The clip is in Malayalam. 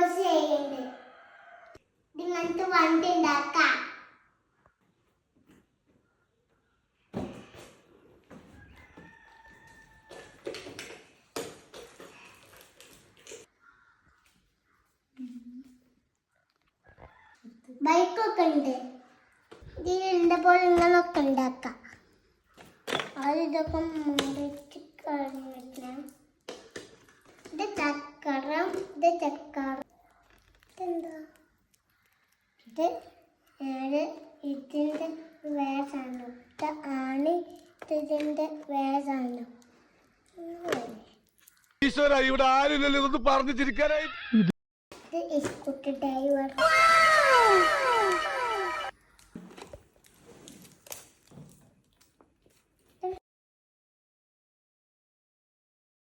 കമ്പോസ് ഇങ്ങനത്തെ വണ്ടി ഉണ്ടാക്കാം. ബൈക്കൊക്കെ ഉണ്ട്. പോലെ ഇങ്ങനൊക്കെ ഉണ്ടാക്കാം. അതിതൊക്കെ ഇത് ഇതെന്താ? ഇത് നേരെ ഇതിന്റെ വേസാണ് ഇത് ആണ് ഇതിന്റെ വേസാണ് ഈശ്വര ഇവിടെ ആരും പറഞ്ഞു ചിരിക്കാനായി. ഇത് ഇസ്കുട്ട് ഡ്രൈവർ.